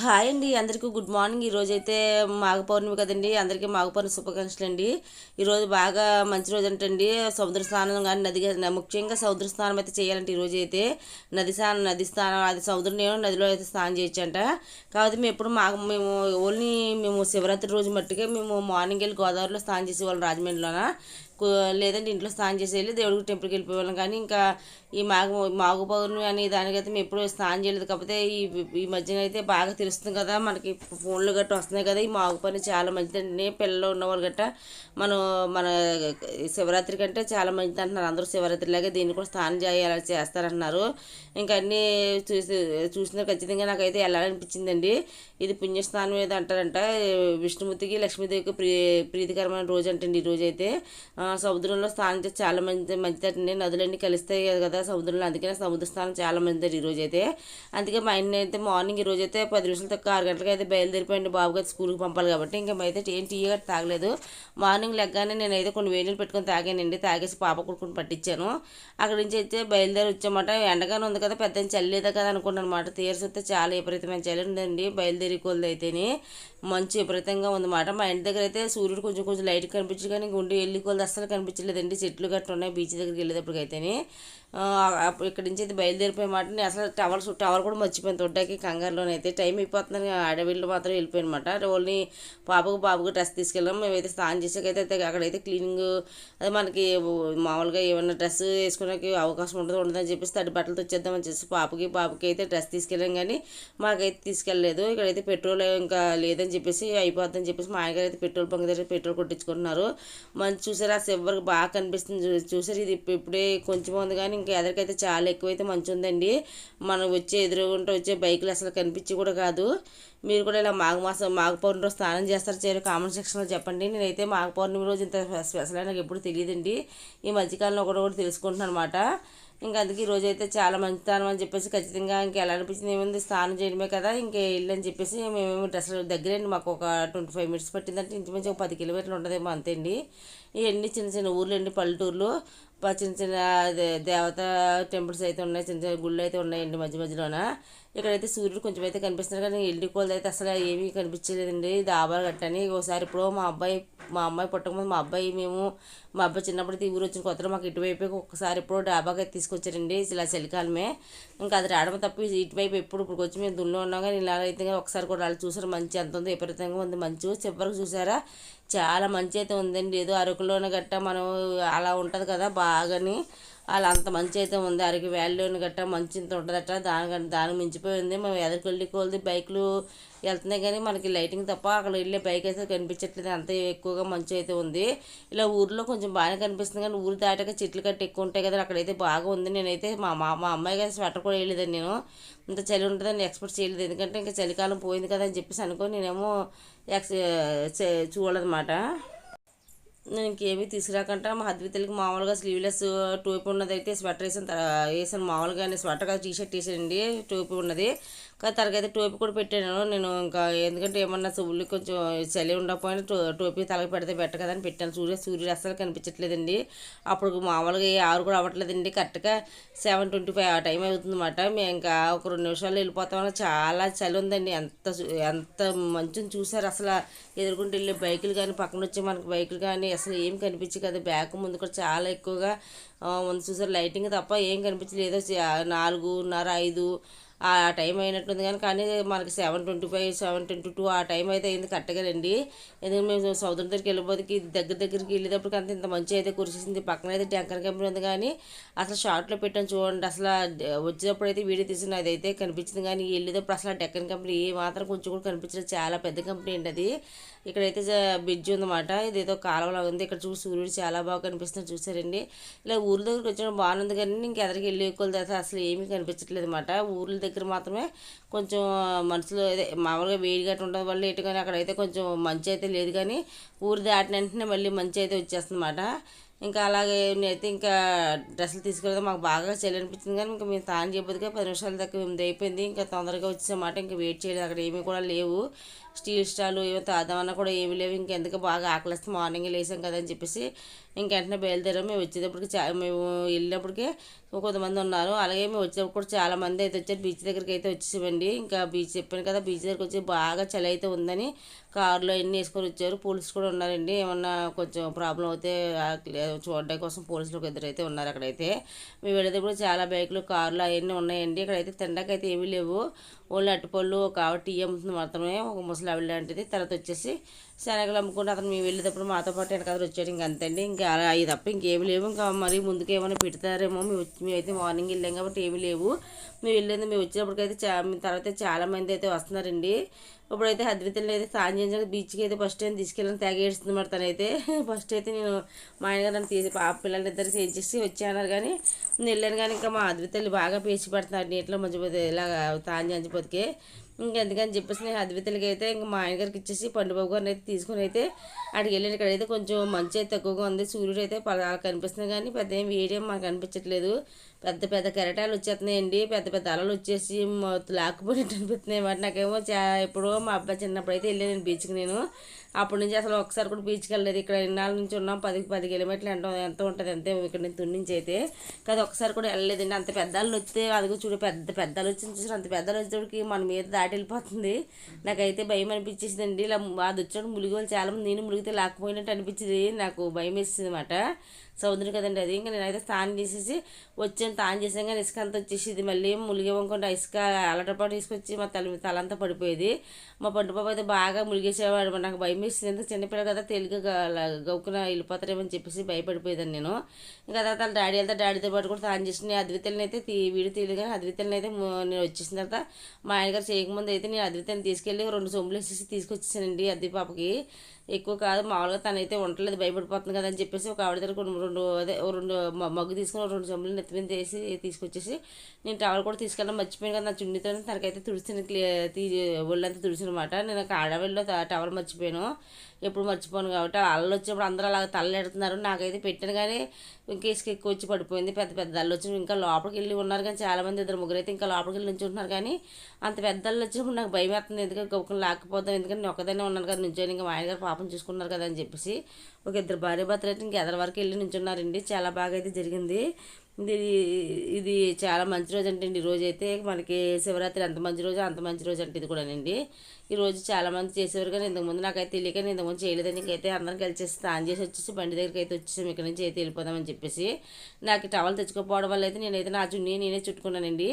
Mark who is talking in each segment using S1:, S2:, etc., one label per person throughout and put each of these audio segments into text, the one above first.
S1: Hi అండి అందరికీ good morning. ఈరోజు అయితే మాఘ పౌర్ణమి కదండి అందరికీ మాఘ పౌర్ణమి శుభాకాంక్షలు అండి. ఈరోజు బాగా మంచి రోజు అంటండి సముద్ర స్నానం కానీ నది ముఖ్యంగా సముద్ర స్నానం అయితే చేయాలంటే ఈరోజు అయితే నది స్నానం నది స్నానం అది సముద్రం నదిలో అయితే స్నానం చేయొచ్చంట. కాకపోతే మేము ఎప్పుడు మాకు మేము ఓన్లీ మేము శివరాత్రి రోజు మట్టుకే మేము మార్నింగ్ వెళ్ళి గోదావరిలో స్నానం చేసేవాళ్ళం రాజమండ్రిలోన. లేదంటే ఇంట్లో స్నానం చేసి వెళ్ళి దేవుడికి టెంపుల్కి వెళ్ళిపోయేవాళ్ళం. కానీ ఇంకా ఈ మాఘ మాఘ పౌర్ణమి అనే దానికైతే మేము ఎప్పుడూ స్నానం చేయలేదు. కాకపోతే ఈ ఈ మధ్యన అయితే బాగా తెలుస్తుంది కదా మనకి ఫోన్లు గట్రా వస్తున్నాయి కదా. ఈ మాఘ పౌర్ణమి చాలా మంచిదండి పిల్లలు ఉన్నవాళ్ళు గట్ట మనం మన శివరాత్రి కంటే చాలా మంచిది అంటున్నారు. అందరూ శివరాత్రి లాగే దీన్ని కూడా స్నానం చేయాలి చేస్తారంటున్నారు. ఇంకా అన్నీ చూసి చూసిన ఖచ్చితంగా నాకైతే వెళ్ళాలనిపించిందండి. ఇది పుణ్యస్నానం ఏదో అంటారంట. విష్ణుమూర్తికి లక్ష్మీదేవికి ప్రీ ప్రీతికరమైన రోజు అంటండి ఈ రోజు అయితే సముద్రంలో స్నానం చేస్తే చాలా మంచి మంచిదండి నదులన్నీ కలిస్తాయి కదా సముద్రంలో. అందుకనే సముద్ర స్నానం చాలా మంది ఈ అయితే అందుకే మా ఆయన అయితే మార్నింగ్ ఈరోజు అయితే పది నిమిషాలు తక్కువ ఆరు గంటలకు అయితే బయలుదేరిపోయింది బాబు గారు స్కూల్కి పంపాలి కాబట్టి. ఇంకా అయితే ఏం టీ గట్రా తాగలేదు. మార్నింగ్ లెగ్గానే నేనైతే కొన్ని వేడి పెట్టుకొని తాగానండి. తాగేసి పాప కొడుకుని పట్టించాను. అక్కడి నుంచి అయితే బయలుదేరి వచ్చామాట. ఎండగానే ఉంది కదా పెద్ద చల్లేదా కదా అనుకున్నాను అనమాట తీర్చి వస్తే చాలా విపరీతమైన చలి ఉందండి బయలుదేరి కొలది అయితేనే మంచి విపరీతంగా ఉందన్నమాట. మా ఇంటి దగ్గర అయితే సూర్యుడు కొంచెం కొంచెం లైట్ కనిపించి కానీ గుండె వెళ్ళి కొలది అస్సలు కనిపించలేదండి. చెట్లు గట్ట ఉన్నాయి బీచ్ దగ్గరికి వెళ్ళేటప్పటికి అయితేనే. అప్పుడు ఇక్కడి నుంచి అయితే బయలుదేరిపోయే మాట నేను అసలు టవర్ టవర్ కూడా మర్చిపోయాను. తొట్టాకి కంగారులోనైతే టైం అయిపోతుందని అడవిలో మాత్రం వెళ్ళిపోయానమాట ఓన్లీ పాపకు బాబుకు డ్రెస్ తీసుకెళ్ళాం. మేమైతే స్నానం చేసాకైతే అయితే అక్కడైతే క్లీనింగ్ అదే మనకి మామూలుగా ఏమైనా డ్రెస్ వేసుకోవడానికి అవకాశం ఉండదు ఉండదని చెప్పేసి తడి బట్టలతో వచ్చేద్దామని చెప్పేసి పాపకి బాబుకి అయితే డ్రెస్ తీసుకెళ్ళాం కానీ మాకైతే తీసుకెళ్ళలేదు. ఇక్కడైతే పెట్రోల్ ఇంకా లేదని చెప్పేసి అయిపోద్దని చెప్పేసి మా ఆయనగారు అయితే పెట్రోల్ బంక్ దగ్గర పెట్రోల్ కొట్టించుకుంటున్నారు. మంచి చూసారా? సిల్వర్కి బాగా కనిపిస్తుంది చూసారు ఇది ఇప్పుడే కొంచెం ఉంది కానీ ఇంకా ఎదరికైతే చాలా ఎక్కువైతే మంచి ఉందండి మనం వచ్చే ఎదురుగుంటే వచ్చే బైకులు అసలు కనిపించి కూడా కాదు. మీరు కూడా ఇలా మాఘ మాసం మాఘ పౌర్ణమి రోజు స్నానం చేస్తారు చేయరు కామెంట్ సెక్షన్లో చెప్పండి. నేనైతే మాఘ పౌర్ణమి రోజు ఇంత స్పెషల్ నాకు ఎప్పుడు తెలియదండి. ఈ మధ్యకాలంలో ఒకటి కూడా తెలుసుకుంటున్నాను అనమాట ఇంకా అందుకే ఈ రోజైతే అయితే చాలా మంచితనం అని చెప్పేసి ఖచ్చితంగా ఇంకా ఎలా అనిపించింది ఏముంది స్నానం చేయడమే కదా ఇంకా వెళ్ళని చెప్పేసి మేమేమో డ్రెస్ దగ్గరండి మాకు ఒక ట్వంటీ ఫైవ్ మినిట్స్ పట్టిందంటే ఇంచుమించు ఒక పది కిలోమీటర్లు ఉంటుందేమో అంతే అండి. ఇవన్నీ చిన్న చిన్న ఊర్లు అండి పల్లెటూర్లు. చిన్న చిన్న దేవత టెంపుల్స్ అయితే ఉన్నాయి. చిన్న చిన్న గుళ్ళు అయితే ఉన్నాయండి మధ్య మధ్యలోన. ఇక్కడైతే సూర్యుడు కొంచెం అయితే కనిపిస్తున్నారు కానీ ఎల్లి కోళ్ళు అయితే అసలు ఏమీ కనిపించలేదండి. దాబాలు గట్టని ఒకసారి ఇప్పుడు మా అబ్బాయి మా అమ్మాయి పుట్టకముందు మా అబ్బాయి మేము మా అబ్బాయి చిన్నప్పుడు ఊరు వచ్చిన కొత్తలో మాకు ఇటువైపు ఒకసారి ఎప్పుడో డాబాకి తీసుకొచ్చారండి. ఇలా చలికాలమే. ఇంకా అది రావడం తప్ప ఇటువైపు ఎప్పుడు ఇప్పుడు వచ్చి మేము దుల్లో ఉన్నాం కానీ ఇలా అయితే ఒకసారి కూడా వాళ్ళు చూసారు మంచి ఎంత ఉంది విపరీతంగా ఉంది. మంచు చివరికి చూసారా? చాలా మంచి అయితే ఉందండి. ఏదో అరకులోన గట్ట మనం అలా ఉంటుంది కదా బాగాని. అలా అంత మంచి అయితే ఉంది. అరకు వ్యాలీలోని గట్ట మంచి ఇంత ఉంటుందట దాని దానికి మించిపోయింది. మేము ఎదరికెళ్ళి కొలిది బైకులు వెళ్తున్నాయి కానీ మనకి లైటింగ్ తప్ప అక్కడ వెళ్ళే బైక్ అయితే కనిపించట్లేదు. అంత ఎక్కువగా మంచి అయితే ఉంది. ఇలా ఊర్లో కొంచెం బాగానే కనిపిస్తుంది కానీ ఊరు దాటాక చెట్లు కట్టి ఎక్కువ ఉంటాయి కదా అక్కడైతే బాగా ఉంది. నేనైతే మా మా మా అమ్మాయి గారి స్వెటర్ కూడా వేయలేదండి నేను. ఇంత చలి ఉంటుందని ఎక్స్పెక్ట్ చేయలేదు. ఎందుకంటే ఇంకా చలికాలం పోయింది కదా అని చెప్పేసి అనుకో నేనేమో ఎక్స్ చే- చూడదన్నమాట నేను ఇంకేమీ తీసుకురాకుండా మా అద్వితలకి మామూలుగా స్లీవ్లెస్ టోపీ ఉన్నది అయితే స్వెటర్ వేసాను వేసాను మామూలుగా స్వెటర్ కాదు టీ షర్ట్ వేసానండి టోపీ ఉన్నది. కానీ తనకైతే టోపీ కూడా పెట్టాను. నేను ఇంకా ఎందుకంటే ఏమన్నా చెవులు కొంచెం చలి ఉండకపోయినా టో టోపీ తలకి పెడితే బెటర్ కదా అని పెట్టాను. సూర్య సూర్యుడు అస్సలు కనిపించట్లేదండి. అప్పుడు మామూలుగా ఏ ఆరు కూడా అవ్వట్లేదండి. కరెక్ట్గా సెవెన్ ట్వంటీ ఫైవ్ ఆ టైం అవుతుందన్నమాట. మేము ఇంకా ఒక రెండు నిమిషాలు వెళ్ళిపోతామని చాలా చలి ఉందండి. ఎంత ఎంత మంచిని చూసారు అసలు. ఎదుర్కొంటూ వెళ్ళే బైకులు కానీ పక్కన వచ్చే మనకి బైకులు కానీ అసలు ఏం కనిపించి కదా. బ్యాక్ ముందు కూడా చాలా ఎక్కువగా ముందు ఉంది చూసారు లైటింగ్ తప్ప ఏం కనిపించలేదు. నాలుగున్నర ఐదు ఆ టైం అయినట్టుంది కానీ కానీ మనకి seven twenty five seven twenty two ఆ టైం అయితే అయింది కరెక్ట్గానండి ఎందుకంటే మేము సముద్రం దగ్గరికి వెళ్ళిపోతే దగ్గర దగ్గరికి వెళ్ళేటప్పటికి అంత ఇంత మంచి అయితే కురిసింది పక్కన అయితే ట్యాంకర్ కంపెనీ ఉంది కానీ అసలు షార్ట్లో పెట్టాను చూడండి. అసలు వచ్చినప్పుడు వచ్చేటప్పుడు అయితే వీడియో తీసిన అదైతే కనిపించింది కానీ వెళ్ళేటప్పుడు అసలు డెక్కన్ కంపెనీ ఏ మాత్రం కొంచెం కూడా కనిపించలేదు. చాలా పెద్ద కంపెనీ అండి అది. ఇక్కడైతే బ్రిడ్జ్ ఉందన్నమాట. ఇదేదో కాలువలా ఉంది. ఇక్కడ చూసి సూర్యుడు చాలా బాగా కనిపిస్తుంది చూసారండి ఇలా ఊర్ల దగ్గరికి వచ్చిన బాగుంది కానీ ఇంక ఎదరికి వెళ్ళి ఎక్కువ అసలు ఏమీ కనిపించట్లేదు అనమాట ఊర్ల దగ్గర మాత్రమే కొంచెం మనసులో అదే మామూలుగా వేడి గట్ట ఉండడం వల్ల ఇటు కానీ అక్కడైతే కొంచెం మంచి అయితే లేదు కానీ ఊరు దాటిన వెంటనే మళ్ళీ మంచి అయితే వచ్చేస్తుంది ఇంకా అలాగే నేనైతే ఇంకా డ్రెస్సులు తీసుకెళ్తే మాకు బాగా చలి అనిపించింది కానీ ఇంకా మేము తాను చెప్పదుగా పది నిమిషాల దాకా మేము అయిపోయింది. ఇంకా తొందరగా వచ్చేసామాట ఇంకా వెయిట్ చేయలేదు. అక్కడ ఏమీ కూడా లేవు. స్టీల్ స్టాలు ఏమో తాదామన్నా కూడా ఏమి లేవు. ఇంకెందుకు? బాగా ఆకలిస్తే మార్నింగ్ లేసాం కదా అని చెప్పేసి ఇంకెంటనే బయలుదేరాం. మేము వచ్చేటప్పటికి చా మేము వెళ్ళినప్పటికే కొంతమంది ఉన్నారు. అలాగే మేము వచ్చేటప్పుడు కూడా చాలా మంది అయితే వచ్చారు. బీచ్ దగ్గరికి అయితే వచ్చేసామండి. ఇంకా బీచ్ చెప్పాను కదా బీచ్ దగ్గరికి వచ్చి బాగా చలి అయితే ఉందని కారులో అన్నీ వేసుకొని వచ్చారు. పోలీసులు కూడా ఉన్నారండి. ఏమన్నా కొంచెం ప్రాబ్లం అయితే చూడడానికి కోసం పోలీసులు ఒక ఇద్దరైతే ఉన్నారు అక్కడైతే. మేము వెళ్ళేటప్పుడు చాలా బైకులు కార్లు అవన్నీ ఉన్నాయండి. ఇక్కడైతే తినడానికి అయితే ఏమీ లేవు. ఓళ్ళు అట్టుపళ్ళు ఒక ఆవిడ టీ అమ్ముతుంది మాత్రమే ఒక ముసలావిడ లాంటిది. తర్వాత వచ్చేసి శనగలు అమ్ముకుంటే అతను మేము వెళ్ళేటప్పుడు మాతో పాటు వెనకాల వచ్చాడు. ఇంక అంతండి ఇంకా అవి తప్ప ఇంకేమి లేవు. ఇంకా మరి ముందుకు ఏమైనా పెడతారేమో మేము మేమైతే మార్నింగ్ వెళ్ళాం కాబట్టి ఏమీ లేవు. మేము వెళ్ళేది మేము వచ్చినప్పటికైతే చా తర్వాత చాలామంది అయితే వస్తున్నారండి. ఇప్పుడైతే అద్వితంలో అయితే స్నానం చేయించడానికి బీచ్కి అయితే ఫస్ట్ టైం తీసుకెళ్ళని తెగ మరి తనైతే. ఫస్ట్ అయితే నేను మా ఆయన నన్ను తీసి పాప పిల్లలు ఇద్దరు చేసి వచ్చానన్నారు కానీ నేను వెళ్ళాను కానీ ఇంకా మా అద్వితలు బాగా పేచి పడుతున్నారు నీటిలో మంచిపోతే ఇలా తాను చంచిపోతే ఇంకెందుకని చెప్పేసి నేను అద్వితలకి అయితే ఇంకా మా ఆయనగారికి ఇచ్చేసి పండుబాబు గారిని అయితే తీసుకుని అయితే అక్కడికి వెళ్ళాను. ఇక్కడైతే కొంచెం మంచి అయితే తక్కువగా ఉంది. సూర్యుడు అయితే పలా కనిపిస్తుంది కానీ పెద్ద ఏం వేడియం మాకు అనిపించట్లేదు. పెద్ద పెద్ద కెరటాలు వచ్చేస్తున్నాయండి పెద్ద పెద్ద అలలు వచ్చేసి లాక్కుపోయినట్టు అనిపిస్తున్నాయి అన్నమాట నాకేమో చా ఎప్పుడో మా అబ్బాయి చిన్నప్పుడు అయితే వెళ్ళాను బీచ్కి నేను. అప్పటి నుంచి అసలు ఒకసారి కూడా బీచ్కి వెళ్ళలేదు. ఇక్కడ ఇన్నాళ్ళ నుంచి ఉన్నాం. పది పది కిలోమీటర్లు ఎంత ఎంత ఉంటుంది అంతే. ఇక్కడ నుంచి తుడి నుంచి అయితే కదా ఒకసారి కూడా వెళ్ళలేదండి. అంత పెద్దలు వస్తే అదిగో చూడు పెద్ద పెద్దలు వచ్చింది చూసారు అంత పెద్దలు వచ్చేటికి మన మీద దాటి వెళ్ళిపోతుంది. నాకైతే భయం అనిపించేసిందండి. ఇలా అది వచ్చాడు ములిగి వాళ్ళు చాలా మంది నేను ములిగితే లాక్కుపోయినట్టు అనిపించింది. నాకు భయం వేసింది అనమాట సముద్రం కదండి అది. ఇంకా నేనైతే స్నానం చేసేసి వచ్చాను స్నానం చేసాక కానీ ఇసుక అంతా వచ్చేసి మళ్ళీ ములిగేమనుకుంటే ఇసుక అలటపాటు తీసుకొచ్చి మా తల తలంతా పడిపోయేది. మా పండు పాప అయితే బాగా ములిగేసేవాడు నాకు భయం వేసింది. ఎందుకు చిన్నపిల్ల కదా తెలుగుగా గౌకున వెళ్ళిపోతారేమని చెప్పేసి భయపడిపోయేదాన్ని నేను. ఇంకా తర్వాత డాడీ వెళ్తే డాడీతో పాటు కూడా స్నానం చేసి నేను అద్వితల్ని అయితే తీ వీడి తీయలేదు కానీ అద్వితల్ని అయితే నేను వచ్చేసిన తర్వాత మా ఆయనగారు చేయకముందు అయితే నేను అద్వితల్ని తీసుకెళ్ళి రెండు సొమ్ములు వేసేసి తీసుకొచ్చేసానండి అద్దె పాపకి. ఎక్కువ కాదు మామూలుగా తనైతే ఉండలేదు భయపడిపోతుంది కదా అని చెప్పేసి ఒక ఆవిడ దగ్గర కొన్ని రెండు అదే రెండు మగ్గు తీసుకుని రెండు చెంబులు నెత్తిమీద వేసి తీసుకొచ్చేసి నేను టవల్ కూడా తీసుకెళ్ళడం మర్చిపోయాను కదా నా చున్నీతో తనకైతే తుడిచిన తీ ఒళ్ళంతా తుడిచినమాట. నేను ఆడవిల్లో టవల్ మర్చిపోయాను. ఎప్పుడు మర్చిపోను కాబట్టి అల్లు వచ్చినప్పుడు అందరూ అలా తల్లెడుతున్నారు నాకైతే పెట్టాను కానీ ఇంకా ఇసుక ఎక్కువ వచ్చి పడిపోయింది పెద్ద పెద్ద అల్లు వచ్చి ఇంకా లోపలికి వెళ్ళి ఉన్నారు కానీ చాలామంది ఇద్దరు ముగ్గురు అయితే ఇంకా లోపలికి వెళ్ళి ఉంటున్నారు కానీ అంత పెద్ద అల్లు వచ్చినప్పుడు నాకు భయం వేస్తుంది ఎందుకంటే గొప్పని లాక్కపోతాం ఎందుకంటే నేను ఒకదానే ఉన్నాను కదా నుంచొని ఇంకా మా ఆయనగారు పాప చూసుకున్నారు కదా అని చెప్పేసి ఒక ఇద్దరు భార్య భర్తలు అయితే ఇంక ఎదరి వరకు వెళ్ళి నుంచున్నారండి. చాలా బాగా అయితే జరిగింది. ఇది ఇది చాలా మంచి రోజు అంటే ఈ రోజు అయితే మనకి శివరాత్రి అంత మంచి రోజు అంత మంచి రోజు అంటే ఇది కూడానండి. ఈరోజు చాలామంది చేసేవారు కానీ ఇంతకుముందు నాకైతే తెలియక నేను ఇంతకుముందు చేయలేదని అయితే అందరం కలిసి స్నానం చేసి వచ్చేసి బండి దగ్గరికి అయితే వచ్చేసాం ఇక్కడ నుంచి అయితే వెళ్ళిపోదామని చెప్పేసి. నాకు టవల్ తెచ్చుకోకపోవడం వల్ల అయితే నేనైతే నా చున్నీ నేనే చుట్టుకున్నానండి.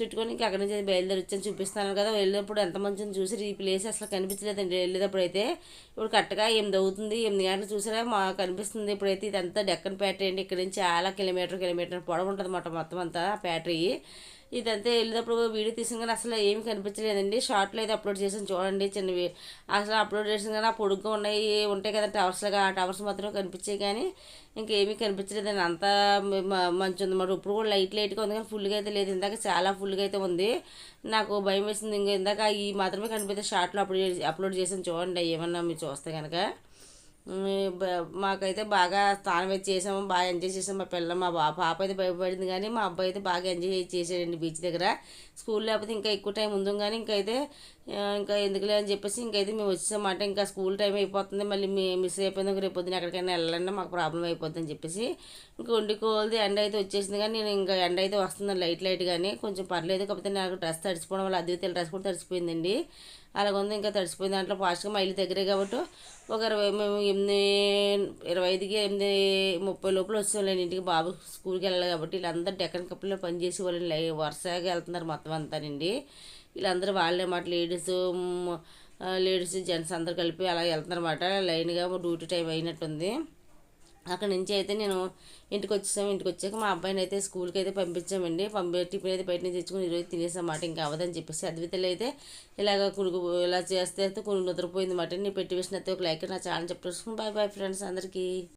S1: చుట్టుకొని ఇంకా అక్కడి నుంచి బయలుదేరి వచ్చాను. చూపిస్తాను కదా వెళ్ళినప్పుడు ఎంత మంచిని చూసి ఈ ప్లేస్ అసలు కనిపించలేదండి. వెళ్ళేటప్పుడు అయితే ఇప్పుడు కరెక్ట్గా ఎనిమిది అవుతుంది. ఎనిమిది గంటలు చూసారా మా కనిపిస్తుంది. ఇప్పుడైతే ఇదంతా డెక్కన్ పేట అండి. ఇక్కడ నుంచి చాలా కిలోమీటర్ కిలోమీటర్ పొడవు ఉంటుంది అన్నమాట మొత్తం అంతా ప్యాటరీ ఇదంతా వెళ్ళినప్పుడు వీడియో తీసిన కానీ అసలు ఏమి కనిపించలేదండి. షార్ట్లో అయితే అప్లోడ్ చేసాను చూడండి చిన్నవి అసలు అప్లోడ్ చేసిన కానీ ఆ పొడుగ్గా ఉన్నాయి ఉంటాయి కదా టవర్స్లాగా ఆ టవర్స్ మాత్రం కనిపించాయి కానీ ఇంకేమీ కనిపించలేదండి. అంతా మంచి ఉంది మరి. ఇప్పుడు కూడా లైట్ లైట్గా ఉంది కానీ ఫుల్గా అయితే లేదు. ఇందాక చాలా ఫుల్గా అయితే ఉంది. నాకు భయం వేసింది. ఇంకా ఇందాక ఈ మాత్రమే కనిపిస్తే షార్ట్లో అప్లోడ్ అప్లోడ్ చేసాను చూడండి. ఏమన్నా మీరు చూస్తే కనుక మాకైతే బాగా స్నానం అయితే చేసాము. బాగా ఎంజాయ్ చేసాము. మా పిల్ల మా పాప అయితే భయపడింది కానీ మా అబ్బాయి అయితే బాగా ఎంజాయ్ చేసాడండి బీచ్ దగ్గర. స్కూల్ లేకపోతే ఇంకా ఎక్కువ టైం ఉంది కానీ ఇంకైతే ఇంకా ఎందుకులే అని చెప్పేసి ఇంకైతే మేము వచ్చేసామంటే. ఇంకా స్కూల్ టైం అయిపోతుంది. మళ్ళీ మీ మిస్ అయిపోయింది. రేపు పొద్దున ఎక్కడికైనా వెళ్ళాలంటే మాకు ప్రాబ్లం అయిపోతుంది చెప్పేసి ఇంకా వండుకోవాలి ఎండ అయితే వచ్చేసింది కానీ నేను ఇంకా ఎండ అయితే వస్తుంది లైట్ లైట్ కానీ కొంచెం పర్లేదు. కాకపోతే నాకు డ్రెస్ తడిచిపోవడం వల్ల అద్వితీయ డ్రెస్ కూడా తడిచిపోయిందండి అలాగుంది. ఇంకా తడిసిపోయిన దాంట్లో ఫాస్ట్గా మైలు దగ్గరే కాబట్టి ఒక ఇరవై మేము ఎనిమిది ఇరవై ఐదుకి ఎనిమిది ముప్పై లోపల వస్తాంలేండి ఇంటికి. బాబు స్కూల్కి వెళ్ళాలి కాబట్టి వీళ్ళందరూ డెక్కన్ కప్పులో పనిచేసి వాళ్ళు వరుసగా వెళ్తున్నారు మొత్తం అంతానండి. వీళ్ళందరూ వాళ్ళే మాట. లేడీస్ లేడీస్ జెంట్స్ అందరు కలిపి అలా వెళ్తున్నారన్నమాట. లైన్గా డ్యూటీ టైం అయినట్టుంది. అక్కడ నుంచి అయితే నేను ఇంటికి వచ్చేసాము ఇంటికి వచ్చాక మా అబ్బాయిని అయితే స్కూల్కి అయితే పంపించామండి. పంపి టిఫిన్ అయితే బయట నుంచి తెచ్చుకుని ఈరోజు తినేసామాట ఇంకా అవ్వదని చెప్పేసి అద్వితలు అయితే ఇలాగ కునుకు ఇలా చేస్తే అయితే కొన్ని నిద్రపోయింది మాట. నేను పెట్టి వేసిన అయితే ఒక లైక్ నా ఛానల్ చెప్పేసుకుని బాయ్ బాయ్ ఫ్రెండ్స్ అందరికీ.